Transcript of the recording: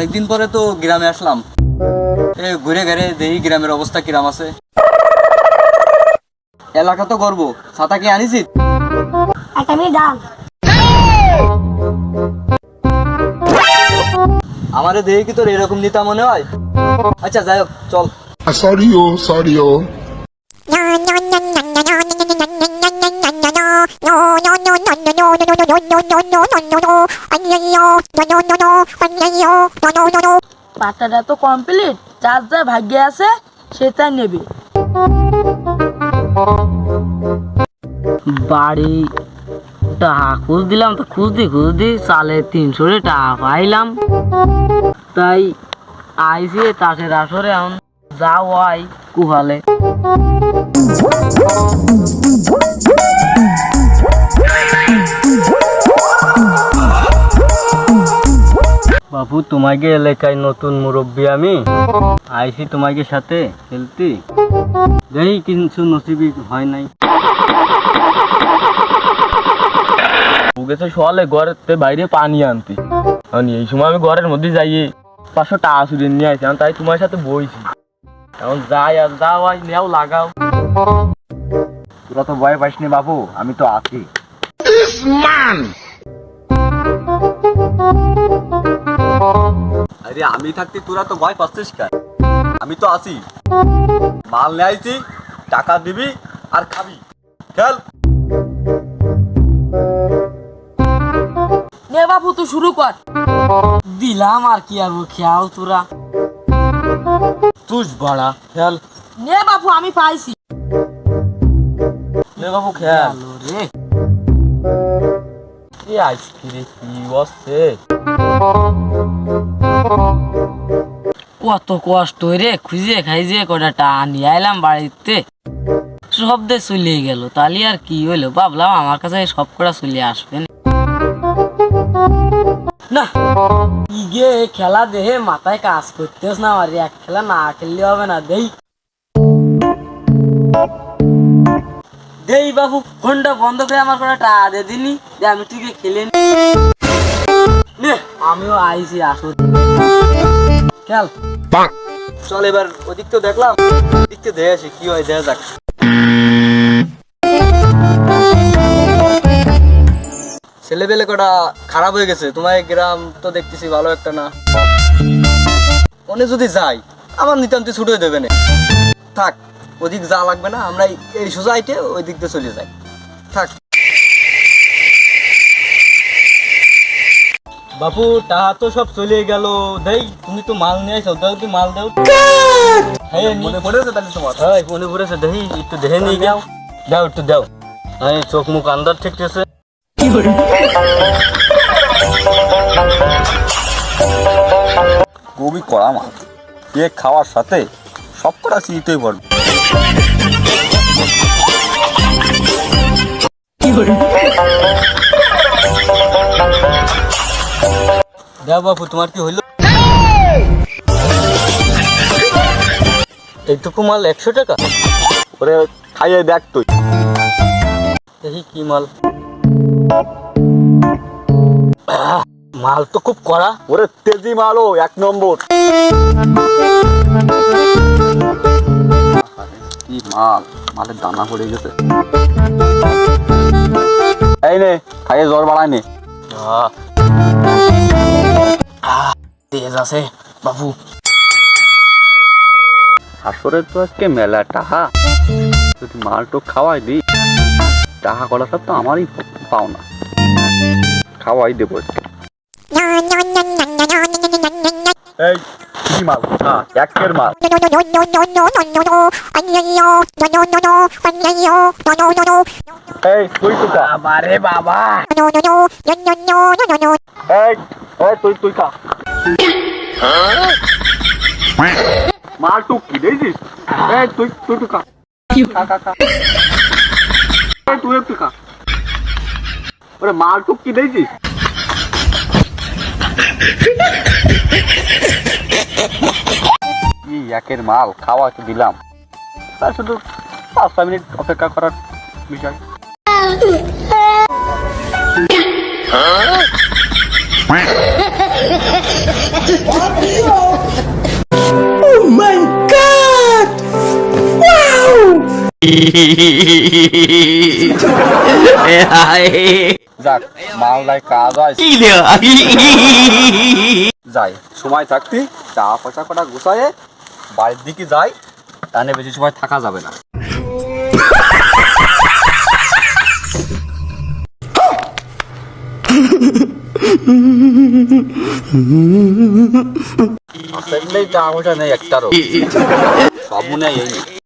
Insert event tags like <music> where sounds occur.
অনেকদিন পরে তো গ্রামে আসলাম। এ ঘুরে ঘুরে দেখি গ্রামের অবস্থা কিরাম আছে। এলাকা তো গর্ব। ছাতা কি আনিছি আমারে দেখি কি তোর এরকম নিতা মনে হয়? আচ্ছা যাই হোক চল। Sorry, oh, sorry, oh. পাতাটা তো কমপ্লিট যার যা ভাগ্যে আছে, সে তাই নেবে। বাড়ি টাকা খুঁজ দিলাম তো খুঁজদি খুঁজদি চালে তিনশো টাকা পাইলাম। তাই আইসি চাষের আসরে, এখন যাও আই কুহালে। বাবু, তোমাকে এলাকায় নতুন মুরব্বী আমি। আইসি তোমাকে সাথে খেলতে দেখি কিছু নসিবি হয় নাই। সকালে ঘরের তে বাইরে পানি আনতে। এই সময় আমি ঘরের মধ্যে যাই। পাঁচশো টাকা চুরি নিয়ে আসি তাই তোমার সাথে বইছি। এখন যাই আর যাও নেও লাগাও। তোরা তো ভয় পাইস বাবু, আমি তো আছি। Man! আরে আমি থাকতে তোরা তো ভয় পাচ্ছিস কেন? আমি তো আছি। মাল নিয়ে আইছি টাকা দিবি আর খাবি। খেল। নে বাবু তুই শুরু কর। দিলাম আর কি আর খেয়াও তোরা। তুস ভাড়া খেল। নে বাবু আমি পাইছি। নে বাবু খেয়াল রে। কি আইসক্রিম কি বসছে কত কষ্ট রে, খুঁজে খাইজে কটা টাকা নিয়ে আইলাম বাড়িতে। সব দে চলে গেল, তাহলে আর কি হইল? ভাবলাম আমার কাছে সব কটা চলে আসবে না। না ইগে খেলা দেহে মাথায় কাজ করতেস না আমার, এক খেলা না খেললে হবে না, দেই। দেই বাবু ফোনটা বন্ধ করে আমার করে টাকা দে দিনি। যে আমি ঠিক খেলে নি। আমিও আইছি আসো। খেল। চল এবার ওদিক তো দেখলাম। ওদিক তো দেখে আসি কি হয় দেখা যাক। ছেলেবেলে কটা খারাপ হয়ে গেছে। তোমার এই গ্রাম তো দেখতেছি ভালো একটা না। মনে যদি যাই আমার নিতান্তি ছুটে দেবে না। থাক ওদিক যা লাগবে না আমরা এই- এই সোসাইটি ওই দিক দিয়ে চলে যাই। থাক। বাপু টাকা তো সব চলে গেল। দেই তুমি তো মাল নিয়ে আইছো দাও তুমি মাল দাও? হ্যাঁ মনে পড়েছে তাহলে তোমার? হ্যাঁ মনে পড়েছে দেখি একটু দেখে নিয়ে যাও। দাও একটু দাও। হ্যাঁ চোখ মুখ আন্দার ঠিক আছে। খুবই কড়া মাল কেক খাওয়ার সাথে সব কটা চিতেই পড়বে বাপু তোমার কি হইল? এইটুকু মাল একশো টাকা? ওরে খাইয়ে দেখ তুই। দেখি কি মাল। মাল তো খুব কড়া। ওরে তেজি মালও এক নম্বর। কি মাল? মালের দানা পড়ে গেছে। এই নে খাইয়ে জ্বর বাড়ায় নে তেজ আছে বাবু। তো আজকে মেলা টাহা যদি মালটো খাওয়াই দি টাহা করা সব তো আমারই পাও না খাওয়াই দেবো এই কি মাল একের মাল এই তুই তুই খা বাবারে বাবা এই এই তুই তুই খা মাল টুক কি দিয়েছিস এই তুই এই ওরে মাল কি কি মাল খাওয়া দিলাম। তার শুধু পাঁচটা মিনিট অপেক্ষা করার বিষয়। যাক মালদায় কাজ হয়। যাই সময় থাকতে চা পয়সা কটা গুছায়ে বাড়ির দিকে যাই তাহলে বেশি সময় থাকা যাবে না। <laughs> আসলেই টাকা নেই একটারও। সব মনে হয় এই